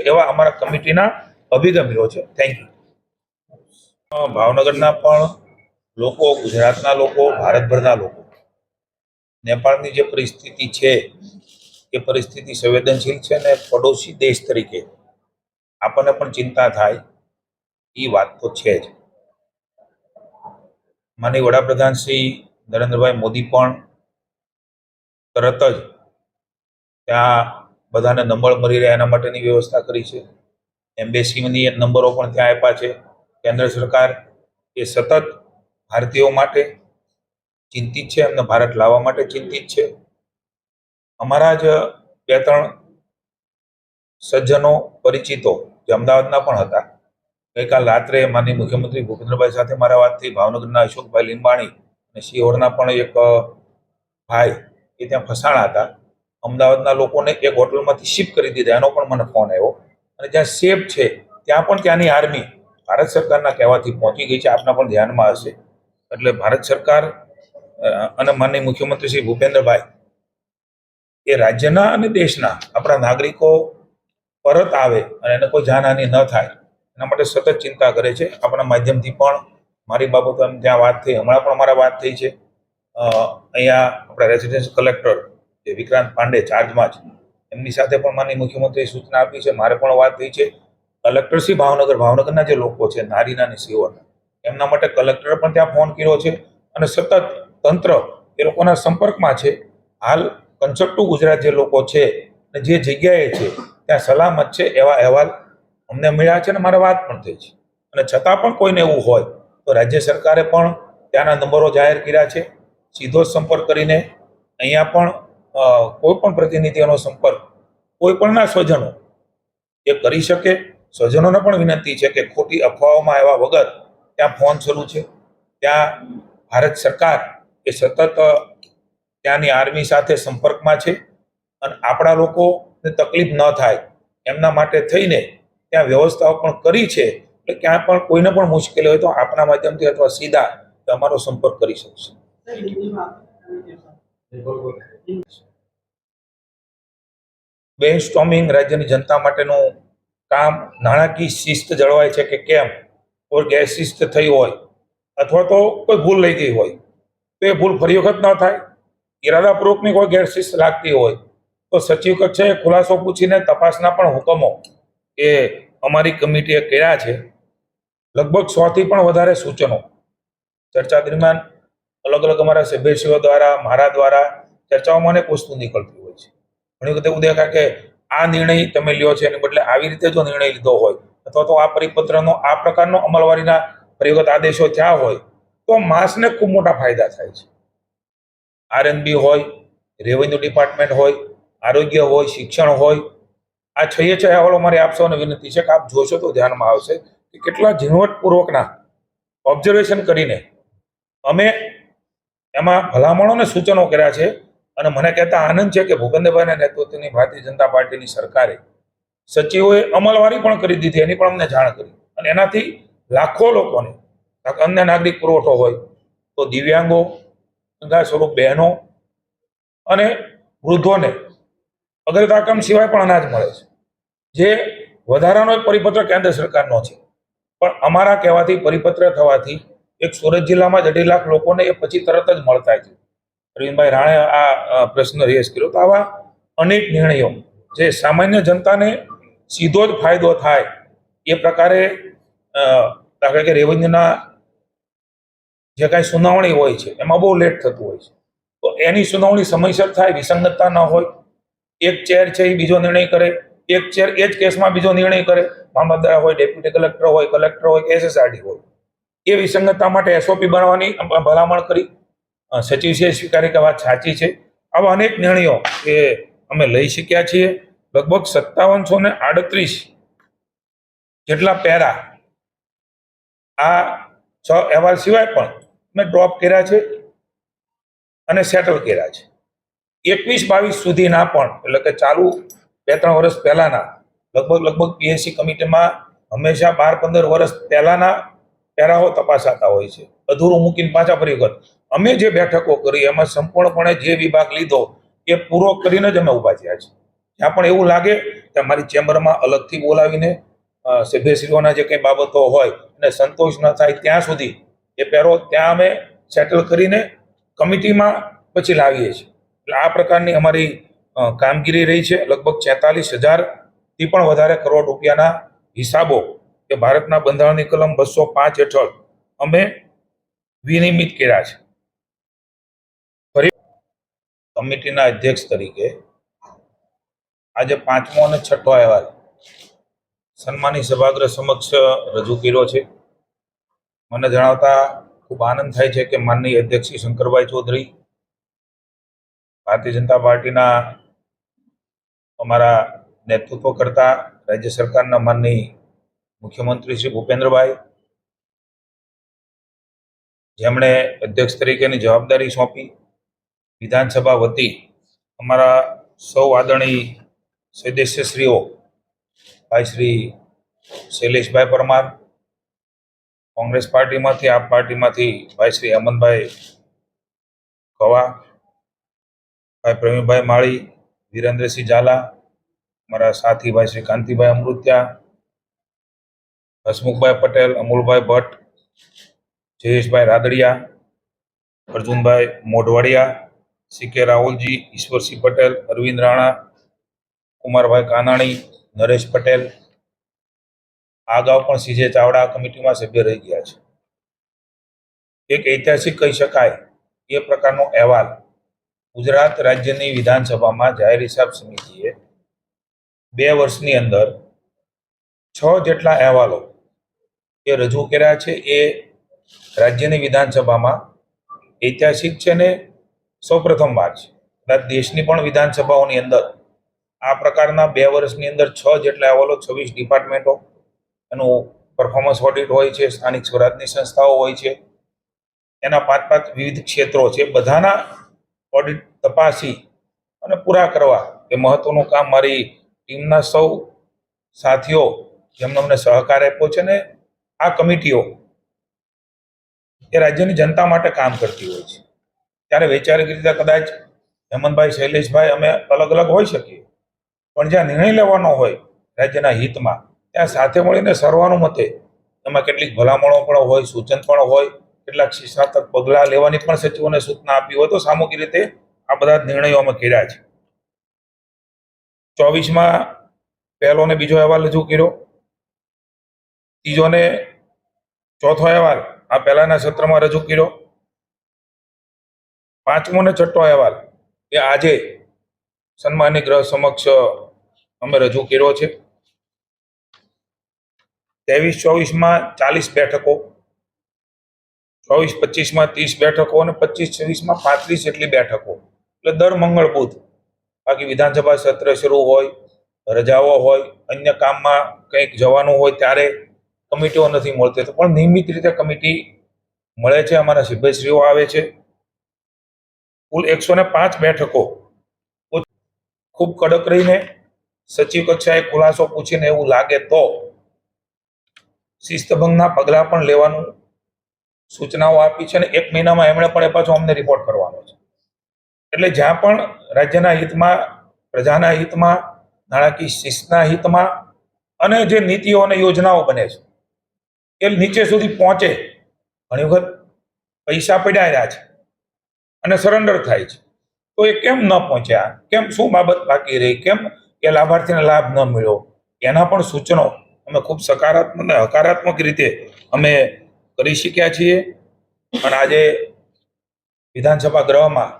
એવા અમારા કમિટીના અભિગમીઓ છે. થેન્ક યુ ભાવનગરના પણ લોકો, ગુજરાતના લોકો, ભારતભરના લોકો, નેપાળની જે પરિસ્થિતિ છે, એ પરિસ્થિતિ સંવેદનશીલ છે ને પડોશી દેશ તરીકે આપણને પણ ચિંતા થાય એ વાત તો છે જ. માનીય વડાપ્રધાન શ્રી નરેન્દ્રભાઈ મોદી પણ તરત જ ત્યાં બધાને નંબર મળી રહે એના માટેની વ્યવસ્થા કરી છે. એમ્બેસીની નંબરો પણ ત્યાં આપ્યા છે. કેન્દ્ર સરકાર એ સતત ભારતીયો માટે ચિંતિત છે, એમને ભારત લાવવા માટે ચિંતિત છે. અમારા જ બે ત્રણ સજ્જનો પરિચિતો જે અમદાવાદના પણ હતા. ગઈકાલ રાત્રે માનનીય મુખ્યમંત્રી ભૂપેન્દ્રભાઈ સાથે મારા વાત થઈ ભાવનગરના અશોકભાઈ લીંબાણી અને શિહોરના પણ એક ભાઈ એ ત્યાં ફસાણા હતા. અમદાવાદના લોકોને એક હોટલમાંથી શિફ્ટ કરી દીધા. એનો પણ મને ફોન આવ્યો. અને જ્યાં સેફ છે, ત્યાં પણ ત્યાંની આર્મી ભારત સરકારના કહેવાથી પહોંચી ગઈ છે. આપના પણ ધ્યાનમાં હશે. એટલે ભારત સરકાર અને માનનીય મુખ્યમંત્રી શ્રી ભૂપેન્દ્રભાઈ, એ રાજ્યના અને દેશના આપણા નાગરિકો પરત આવે અને એને કોઈ જાનહાની ન થાય, એના માટે સતત ચિંતા કરે છે. આપણા માધ્યમથી પણ મારી બાબતો ત્યાં વાત થઈ. હમણાં પણ અમારા વાત થઈ છે. અહીંયા આપણા રેસિડેન્શિયલ કલેક્ટર જે વિક્રાંત પાંડે ચાર્જમાં છે એમની સાથે પણ માનની મુખ્યમંત્રીએ સૂચના આપી છે, મારે પણ વાત થઈ છે. કલેક્ટરશ્રી ભાવનગર, ભાવનગરના જે લોકો છે, નારીના અને સેવાના એમના માટે કલેક્ટરે પણ ત્યાં ફોન કર્યો છે અને સતત તંત્ર એ લોકોના સંપર્કમાં છે. હાલ કન્સ્ટ્રક્ટિવ ગુજરાત જે લોકો છે અને જે જગ્યાએ છે, ત્યાં સલામત છે એવા અહેવાલ અમને મળ્યા છે અને મારે વાત પણ થઈ છે. અને છતાં પણ કોઈને એવું હોય તો રાજ્ય સરકારે પણ ત્યાંના નંબરો જાહેર કર્યા છે. સીધો સંપર્ક કરીને અહીંયા પણ કોઈ પણ પ્રતિનિધિઓનો સંપર્ક કોઈ પણના સ્વજનો એ કરી શકે. સ્વજનોને પણ વિનંતી છે કે ખોટી અફવાઓમાં આવ્યા વગર ત્યાં ફોન શરૂ છે. ત્યાં ભારત સરકાર એ સતત ત્યાંની આર્મી સાથે સંપર્કમાં છે અને આપણા લોકોને તકલીફ ન થાય. એમના માટે થઈને ત્યાં વ્યવસ્થાઓ પણ કરી છે. એટલે ક્યાં પણ કોઈને પણ મુશ્કેલી હોય તો આપણા માધ્યમથી અથવા સીધા તમારો સંપર્ક કરી શકશે. બેન સ્ટોમિંગ રાજ્યની જનતા માટેનું કામ નાણાકીય શિસ્ત જળવાય છે કે કેમ? કોઈ ગેરશિસ્ત થઈ હોય અથવા તો કોઈ ભૂલ લઈ ગઈ હોય, તો એ ભૂલ ફરી વખત ન થાય. ઇરાદાપૂર્વકની કોઈ ગેરશિસ્ત લાગતી હોય, તો સચિવ કક્ષાએ ખુલાસો પૂછીને તપાસના પણ હુકમો એ અમારી કમિટીએ કર્યા છે. લગભગ સોથી પણ વધારે સૂચનો. ચર્ચા દરમિયાન અલગ અલગ અમારા સભ્યશ્રીઓ દ્વારા, મારા દ્વારા ચર્ચાઓમાં અનેક પૂછતું નીકળતી ઘણી વખતે એવું દેખાય કે આ નિર્ણય તમે લ્યો છે, એને બદલે આવી રીતે જો નિર્ણય લીધો હોય, અથવા તો આ પરિપત્રનો, આ પ્રકારનો અમલવારીના પરિવર્ત આદેશો થયા હોય, તો માસને ખૂબ મોટા ફાયદા થાય છે. આરએનબી હોય, રેવન્યુ ડિપાર્ટમેન્ટ હોય, આરોગ્ય હોય, શિક્ષણ હોય, આ છઈએ છ અહેવાલો મારી આપ સૌને વિનંતી છે કે આપ જોશો તો ધ્યાનમાં આવશે કે કેટલા ઝીણવટપૂર્વકના ઓબ્ઝર્વેશન કરીને અમે એમાં ભલામણો અને સૂચનો કર્યા છે અને મને કહેતા આનંદ છે કે ભૂપેન્દ્રભાઈના નેતૃત્વની ભારતીય જનતા પાર્ટીની સરકારે સચિવોએ અમલવારી પણ કરી દીધી, એની પણ અમને જાણ કરી. અને એનાથી લાખો લોકોને અન્ય નાગરિક પુરવઠો હોય તો દિવ્યાંગો ગંગા સ્વરૂપ બહેનો અને વૃદ્ધોને અગ્રતાક્રમ સિવાય પણ અનાજ મળે છે. જે વધારાનો એક પરિપત્ર કેન્દ્ર સરકારનો છે. પણ અમારા કહેવાથી પરિપત્ર થવાથી એક સુરત જિલ્લામાં જ અઢી લાખ લોકોને એ પછી તરત જ મળતા છે અરવિંદભાઈ રાણે આ પ્રશ્ન રેસ કર્યો તો આવા અનેક નિર્ણયો જે સામાન્ય જનતાને સીધો જ ફાયદો થાય એ પ્રકારે દાખલા કે રેવન્યુના જે કાંઈ સુનાવણી હોય છે, એમાં બહુ લેટ થતું હોય છે. તો એની સુનાવણી સમયસર થાય, વિસંગતતા ન હોય, એક ચેર છે એ બીજો નિર્ણય કરે, એક ચેર એ જ કેસમાં બીજો નિર્ણય કરે, મામલતદાર હોય ડેપ્યુટી કલેક્ટર હોય કલેક્ટર હોય એસએસઆરડી હોય. એ વિસંગતતા માટે એસઓપી બનાવવાની ભલામણ કરી સચિવશ્રીએ સ્વીકારી કે વાત સાચી છે. આવા અનેક નિર્ણયો એ અમે લઈ શક્યા છીએ. લગભગ સત્તાવનસો ને આડત્રીસ જેટલા પેરા આ છ અહેવાલ સિવાય પણ મેં ડ્રોપ કર્યા છે અને સેટલ કર્યા છે. એકવીસ બાવીસ સુધીના પણ, એટલે કે ચાલુ બે ત્રણ વર્ષ પહેલાંના, લગભગ લગભગ પીએસસી કમિટીમાં હંમેશા બાર પંદર વર્ષ પહેલાના પેરાઓ તપાસાતા હોય છે. અધૂરું મૂકીને પાછા ફરી વખત. અમે જે બેઠકો કરી, એમાં સંપૂર્ણપણે જે વિભાગ લીધો, એ પૂરો કરીને જ અમે ઊભા થયા છે ત્યાં પણ એવું લાગે કે અમારી ચેમ્બરમાં અલગથી બોલાવીને સભ્યશ્રીઓના જે કંઈ બાબતો હોય અને સંતોષ ન થાય ત્યાં સુધી, એ પહેરો ત્યાં અમે સેટલ કરીને કમિટીમાં પછી લાવીએ છીએ. એટલે આ પ્રકારની અમારી કામગીરી રહી છે. લગભગ છેતાલીસ હજારથી પણ વધારે કરોડ રૂપિયાના હિસાબો કે ભારતના બંધારણની કલમ બસો પાંચ હેઠળ અમે વિનિયમિત કર્યા છે. કમિટીના અધ્યક્ષ તરીકે આજે પાંચમો અને છઠ્ઠો અહેવાલ સન્માની સભાગૃહ સમક્ષ રજૂ કર્યો છે. મને જણાવતા ખૂબ આનંદ થાય છે કે માનનીય અધ્યક્ષ શ્રી શંકરભાઈ ચૌધરી, ભારતીય જનતા પાર્ટીના અમારા નેતૃત્વ કરતા રાજ્ય સરકારના માનની મુખ્યમંત્રી શ્રી ભૂપેન્દ્રભાઈ, જેમણે અધ્યક્ષ તરીકેની જવાબદારી સોંપી, વિધાનસભા વતી અમારા સૌ આદરણીય સદસ્યશ્રીઓ, ભાઈ શ્રી શૈલેષભાઈ પરમાર, કોંગ્રેસ પાર્ટીમાંથી, આપ પાર્ટીમાંથી ભાઈ શ્રી અમનભાઈ કવા, ભાઈ પ્રવીણભાઈ માળી, વિરેન્દ્રસિંહ ઝાલા, મારા સાથી ભાઈ શ્રી કાંતિભાઈ અમૃત્યા હસમુખભાઈ પટેલ, અમૂલભાઈ ભટ્ટ, જયેશભાઈ રાદડિયા, અર્જુનભાઈ મોઢવાડિયા સી કે રાહુલજી, ઈશ્વરસિંહ પટેલ, અરવિંદ રાણા, કુમારભાઈ કાનાણી, નરેશ પટેલ. આ અગાઉ પણ સીજે ચાવડા કમિટીમાં સભ્ય રહી ગયા છે. એક ઐતિહાસિક કહી શકાય, એ પ્રકારનો અહેવાલ ગુજરાત રાજ્યની વિધાનસભામાં જાહેર હિસાબ સમિતિએ બે વર્ષની અંદર છ જેટલા અહેવાલો એ રજૂ કર્યા છે એ રાજ્યની વિધાનસભામાં ઐતિહાસિક છે ને સૌપ્રથમ વાર છે. કદાચ દેશની પણ વિધાનસભાઓની અંદર આ પ્રકારના બે વર્ષની અંદર છ જેટલા અહેવાલો, છવ્વીસ ડિપાર્ટમેન્ટો એનું પરફોર્મન્સ ઓડિટ હોય છે, સ્થાનિક સ્વરાજની સંસ્થાઓ હોય છે, એના પાંચ પાંચ વિવિધ ક્ષેત્રો છે. બધાના ઓડિટ તપાસી અને પૂરા કરવા એ મહત્વનું કામ મારી ટીમના સૌ સાથીઓ જેમને અમને સહકાર આપ્યો છે ને આ કમિટીઓ એ રાજ્યની જનતા માટે કામ કરતી હોય છે. ત્યારે વૈચારિક રીતે કદાચ હેમંતભાઈ, શૈલેષભાઈ અમે અલગ અલગ હોઈ શકીએ. પણ જ્યાં નિર્ણય લેવાનો હોય રાજ્યના હિતમાં, ત્યાં સાથે મળીને સર્વાનુમતે એમાં કેટલીક ભલામણો પણ હોય, સૂચન પણ હોય, કેટલાક શિક્ષાત્મક પગલાં લેવાની પણ સચિવોને સૂચના આપી હોય તો સામૂહિક રીતે આ બધા નિર્ણયો અમે કર્યા છે. ચોવીસમાં પહેલો ને બીજો અહેવાલ રજૂ કર્યો. ત્રીજો ને ચોથો અહેવાલ આ પહેલાના સત્રમાં રજૂ કર્યો. પાંચમો ને છઠ્ઠો અહેવાલ એ આજે સન્માનિત ગ્રહ સમક્ષ અમે રજૂ કર્યો છે. ત્રેવીસ, ચોવીસમાં ચાલીસ બેઠકો, ચોવીસ, પચીસમાં ત્રીસ બેઠકો અને પચીસ, છવ્વીસમાં પાંત્રીસ જેટલી બેઠકો. એટલે દર મંગળ બુધ બાકી વિધાનસભા સત્ર શરૂ હોય, રજાઓ હોય, અન્ય કામમાં કંઈક જવાનું હોય ત્યારે કમિટીઓ નથી મળતી. તો પણ નિયમિત રીતે કમિટી મળે છે. અમારા સભ્યશ્રીઓ આવે છે. કુલ એકસો ને પાંચ બેઠકો. ખૂબ કડક રહીને સચિવ કક્ષાએ ખુલાસો પૂછીને એવું લાગે તો શિસ્તભંગના પગલાં પણ લેવાનું સૂચનાઓ આપી છે અને એક મહિનામાં એમણે પણ એ પાછો અમને રિપોર્ટ કરવાનો છે. એટલે જ્યાં પણ રાજ્યના હિતમાં, પ્રજાના હિતમાં, નાણાકીય શિસ્તના હિતમાં અને જે નીતિઓ અને યોજનાઓ બને છે એ નીચે સુધી પહોંચે. ઘણી વખત પૈસા પડ્યા રહ્યા છે અને સરેન્ડર થાય છે. તો એ કેમ ન પહોંચ્યા કેમ શું બાબત બાકી રહી? કેમ એ લાભાર્થીને લાભ ન મળ્યો? એના પણ સૂચનો અમે ખૂબ સકારાત્મક અને હકારાત્મક રીતે અમે કરી શક્યા છીએ. અને આજે વિધાનસભા ગૃહમાં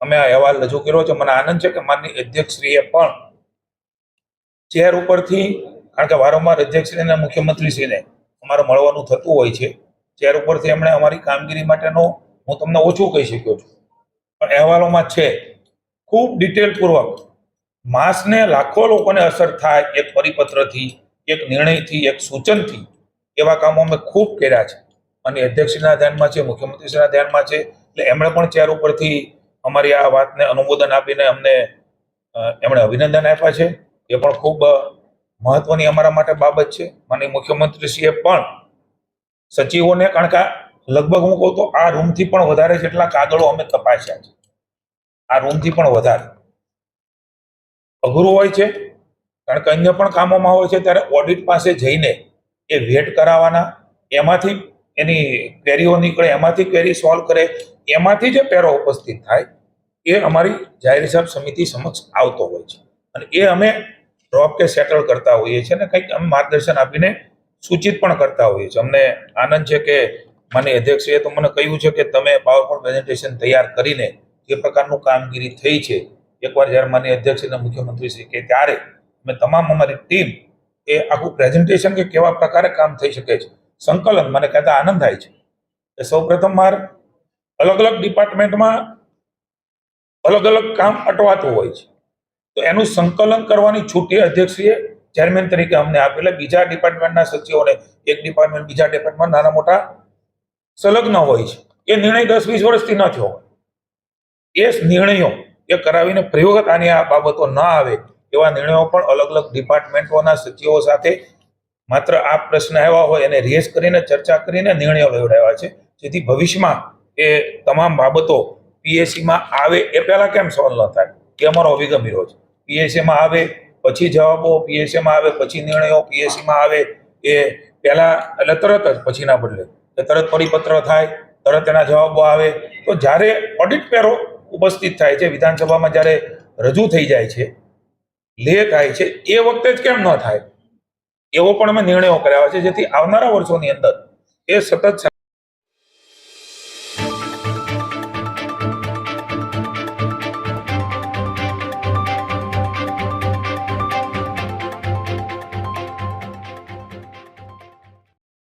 અમે આ અહેવાલ રજૂ કર્યો છે. મને આનંદ છે કે માનની અધ્યક્ષશ્રીએ પણ ચેર ઉપરથી, કારણ કે વારંવાર અધ્યક્ષશ્રીને મુખ્યમંત્રીશ્રીને અમારે મળવાનું થતું હોય છે ચેર ઉપરથી એમણે અમારી કામગીરી માટેનો હું તમને ઓછું કહી શક્યો છું. પણ અહેવાલોમાં છે, ખૂબ ડિટેલપૂર્વક, માસને લાખો લોકોને અસર થાય એક પરિપત્રથી, એક નિર્ણયથી, એક સૂચનથી, એવા કામો અમે ખૂબ કર્યા છે. અને અધ્યક્ષના ધ્યાનમાં છે, મુખ્યમંત્રીશ્રીના ધ્યાનમાં છે, એટલે એમણે પણ ચેર ઉપરથી અમારી આ વાતને અનુમોદન આપીને અમને એમણે અભિનંદન આપ્યા છે. એ પણ ખૂબ મહત્વની અમારા માટે બાબત છે. માનનીય મુખ્યમંત્રીશ્રીએ પણ સચિવોને, કારણ કે લગભગ હું કહું તો આ રૂમથી પણ વધારે જેટલા કાગળો અમે તપાસ્યા છે. આ રૂમથી પણ વધારે. અઘરું હોય છે, કારણ કે અન્ય પણ કામોમાં હોય છે, ત્યારે ઓડિટ પાસે જઈને એ વેટ કરાવવાના, એમાંથી એની ક્વેરીઓ નીકળે, એમાંથી ક્વેરી સોલ્વ કરે, એમાંથી જે પેરો ઉપસ્થિત થાય, એ અમારી જાહેર હિસાબ સમિતિ સમક્ષ આવતો હોય છે. અને એ અમે ડ્રોપ કે સેટલ કરતા હોઈએ છીએ અને કંઈક અમે માર્ગદર્શન આપીને સૂચિત પણ કરતા હોઈએ છીએ. અમને આનંદ છે કે મને અધ્યક્ષે તો મને કહ્યું છે કે તમે પાવરપોઈન્ટ પ્રેઝન્ટેશન તૈયાર કરીને જે પ્રકારનું કામગીરી થઈ છે, એકવાર જ્યારે માન્ય અધ્યક્ષ અને મુખ્યમંત્રી શ્રી કે ત્યારે અમે તમામ અમારી ટીમ એ આખું પ્રેઝન્ટેશન કે કેવા પ્રકારે કામ થઈ શકે છે. સંકલન મને કહેતા આનંદ થાય છે. એ સૌ પ્રથમ વાર અલગ અલગ ડિપાર્ટમેન્ટમાં અલગ અલગ કામ અટવાતું હોય છે. તો એનું સંકલન કરવાની છૂટ અધ્યક્ષીએ ચેરમેન તરીકે અમને આપેલા બીજા ડિપાર્ટમેન્ટના સચિવોને એક ડિપાર્ટમેન્ટ બીજા ડિપાર્ટમેન્ટ નાના મોટા સંલગ્ન હોય છે. એ નિર્ણય દસ વીસ વર્ષથી ન થયો હોય. એ નિર્ણયો એ કરાવીને પ્રયોગત આની આ બાબતો ન આવે એવા નિર્ણયો પણ અલગ અલગ ડિપાર્ટમેન્ટોના સચિવો સાથે માત્ર આ પ્રશ્ન આવ્યા હોય એને રેસ કરીને ચર્ચા કરીને નિર્ણયો લેવડાવ્યા છે. જેથી ભવિષ્યમાં એ તમામ બાબતો પીએસસીમાં આવે એ પહેલાં કેમ સોલ્વ ન થાય? એ અમારો અભિગમ રહ્યો છે. પીએસસીમાં આવે, પછી જવાબો પીએસએમાં આવે, પછી નિર્ણયો પીએસસીમાં આવે, એ પહેલાં, એટલે તરત જ પછીના બદલે. તરત પરિપત્ર થાય, તરત એના જવાબો આવે. તો જ્યારે ઓડિટ પેરો ઉપસ્થિત થાય છે, વિધાનસભામાં જ્યારે રજૂ થઈ જાય છે, લે થાય છે, એ વખતે જ કેમ ન થાય? એવો પણ અમે નિર્ણયો કર્યા છે, જેથી આવનારા વર્ષોની અંદર એ સતત